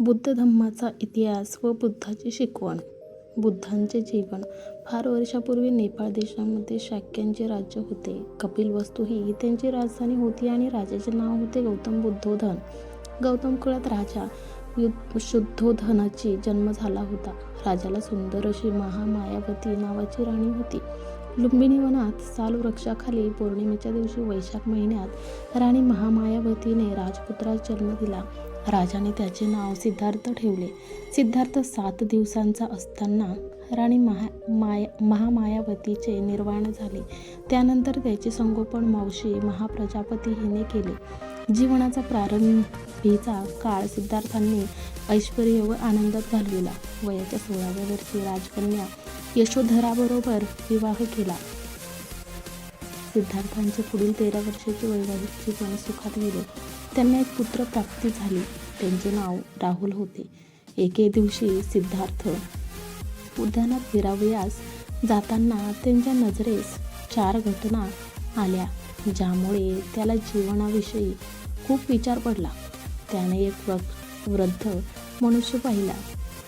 बुद्ध धम्माचा इतिहास व बुद्धाची शिकवण. बुद्धांचे जीवन. फार वर्षापूर्वी नेपाळ देशामध्ये शाक्यांचे राज्य होते. कपिल वस्तू ही त्यांची राजधानी होती आणि राजाचे नाव होते गौतम बुद्धोधन. गौतम कुळात राजा यु- शुद्धोधनाची जन्म झाला होता. राजाला सुंदर अशी महामायावती नावाची राणी होती. लुंबिनी वनात साल वृक्षाखाली पौर्णिमेच्या दिवशी वैशाख महिन्यात राणी महामायावतीने राजपुत्रास जन्म दिला. राजाने त्याचे नाव सिद्धार्थ ठेवले. सिद्धार्थ सात दिवसांचा असताना राणी महा माया महामायावतीचे निर्वाण झाले. त्यानंतर त्याचे संगोपन मावशी महाप्रजापती हिने केले. जीवनाचा प्रारंभीचा काळ सिद्धार्थांनी ऐश्वर व आनंदात घालविला. वयाच्या सोळाव्या वर्षी राजकन्या यशोधराबरोबर विवाह केला. सिद्धार्थांचे पुढील तेरा वर्षाचे वैवाहिक जीवन सुखात गेले. त्यांना एक पुत्र प्राप्ती झाली. त्यांचे नाव राहुल होते. एके दिवशी सिद्धार्थ उद्यानात फिरावयास जाताना त्यांच्या नजरेस चार घटना आल्या ज्यामुळे त्याला जीवनाविषयी खूप विचार पडला. त्याने एक वृद्ध मनुष्य पाहिला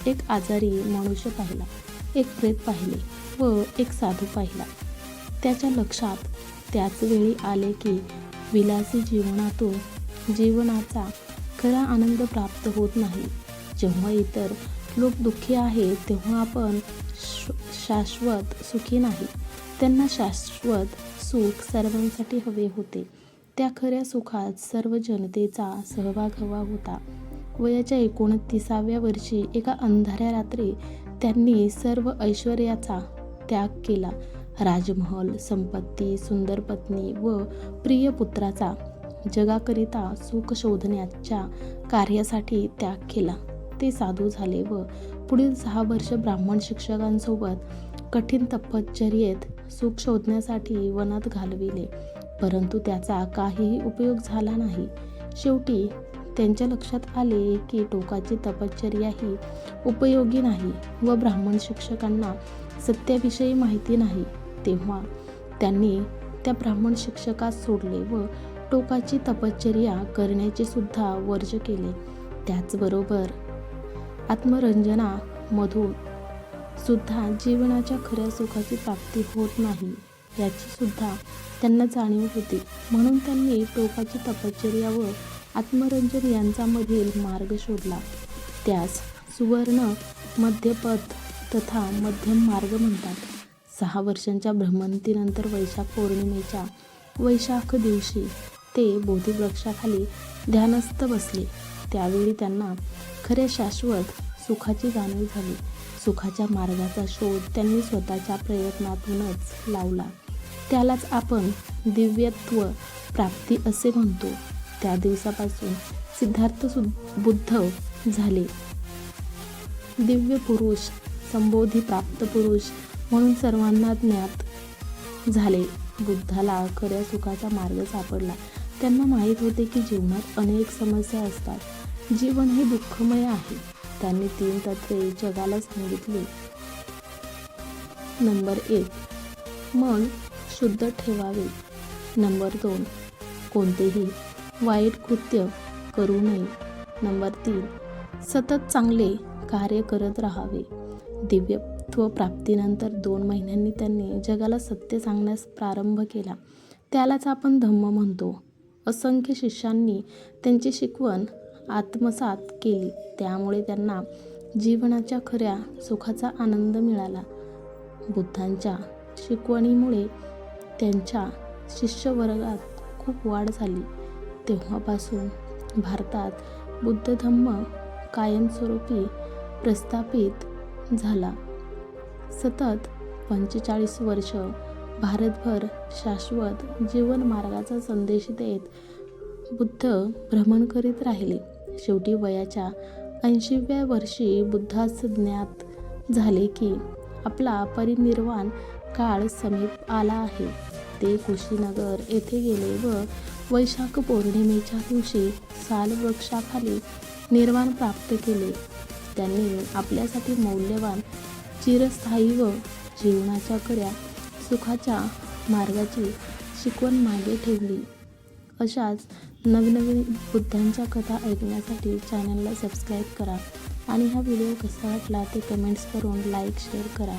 एक आजारी मनुष्य पाहिला एक प्रेत पाहिले व एक साधू पाहिला. त्याच्या लक्षात त्याच वेळी आले की विलासी जीवनातून जीवनाचा खरा आनंद प्राप्त होत नाही. जेव्हा इतर लोक दुःखी आहेत तेव्हा आपण श- शाश्वत सुखी नाही. त्यांना शाश्वत सुख सर्वांसाठी हवे होते. त्या खऱ्या सुखात सर्व जनतेचा सहभाग हवा होता. वयाच्या एकोणतीसाव्या वर्षी एका अंधाऱ्या रात्री त्यांनी सर्व ऐश्वर्याचा त्याग केला. राजमहल संपत्ती सुंदर पत्नी व प्रिय पुत्राचा जगाकरिता सुख शोधण्याच्या कार्यासाठी त्याग केला. ते साधू झाले व पुढील सहा वर्ष ब्राह्मण शिक्षकांसोबत कठीण तपश्चर्येत सुख शोधण्यासाठी वनात घालविले. परंतु त्याचा काहीही उपयोग झाला नाही. शेवटी त्यांच्या लक्षात आले की टोकाची तपश्चर्या ही उपयोगी नाही व ब्राह्मण शिक्षकांना सत्याविषयी माहिती नाही. तेव्हा त्यांनी त्या ब्राह्मण शिक्षकास सोडले व टोकाची तपश्चर्या करण्याचे सुद्धा वर्ज केले. त्याचबरोबर आत्मरंजनामधून सुद्धा जीवनाच्या खऱ्या सुखाची प्राप्ती होत नाही याची सुद्धा त्यांना जाणीव होती. म्हणून त्यांनी टोकाची तपश्चर्या व आत्मरंजन यांच्यामधील मार्ग शोधला. त्यास सुवर्ण मध्यपथ तथा मध्यम मार्ग म्हणतात. सहा वर्षांच्या भ्रमंतीनंतर वैशाख पौर्णिमेच्या वैशाख दिवशी ते बोधिवृक्षाखाली ध्यानस्थ बसले. त्यावेळी त्यांना खरे शाश्वत सुखाची जाणीव झाली. सुखाच्या मार्गाचा शोध त्यांनी स्वतःच्या प्रयत्नातूनच लावला. त्यालाच आपण दिव्यत्व प्राप्ती असे म्हणतो. त्या दिवसापासून सिद्धार्थ सु बुद्ध झाले. दिव्य पुरुष संबोधी प्राप्त पुरुष म्हणून सर्वांना ज्ञात झाले. बुद्धाला खऱ्या सुखाचा मार्ग सापडला. त्यांना माहीत होते की जीवनात अनेक समस्या असतात. जीवन हे दुःखमय आहे. त्यांनी तीन तत्वे जगाला सांगितली. नंबर एक मन शुद्ध ठेवावे. नंबर दोन कोणतेही वाईट कृत्य करू नये. नंबर तीन सतत चांगले कार्य करत राहावे. दिव्य प्राप्तीनंतर दोन महिन्यांनी त्यांनी जगाला सत्य सांगण्यास प्रारंभ केला. त्यालाच आपण धम्म म्हणतो. असंख्य शिष्यांनी त्यांची शिकवण आत्मसात केली. त्यामुळे त्यांना जीवनाच्या खऱ्या सुखाचा आनंद मिळाला. बुद्धांच्या शिकवणीमुळे त्यांच्या शिष्यवर्गात खूप वाढ झाली. तेव्हापासून भारतात बुद्ध धम्म कायमस्वरूपी प्रस्थापित झाला. सतत पंचेचाळीस वर्ष भारतभर शाश्वत जीवनमार्गाचा संदेश देत बुद्ध भ्रमण करीत राहिले. शेवटी वयाच्या ऐंशीव्या वर्षी बुद्धास ज्ञात झाले की आपला परिनिर्वाण काळ समीप आला आहे. ते कुशीनगर येथे गेले व वैशाख पौर्णिमेच्या दिवशी साल वृक्षाखाली निर्वाण प्राप्त केले. त्यांनी आपल्यासाठी मौल्यवान चिरस्थायी व जीवनाच्या खऱ्या सुखाच्या मार्गाची शिकवण मागे ठेवली. अशाच नवनवीन बुद्धांच्या कथा ऐकण्यासाठी चॅनलला सबस्क्राईब करा आणि हा व्हिडिओ कसा वाटला ते कमेंट्स करून लाईक शेअर करा.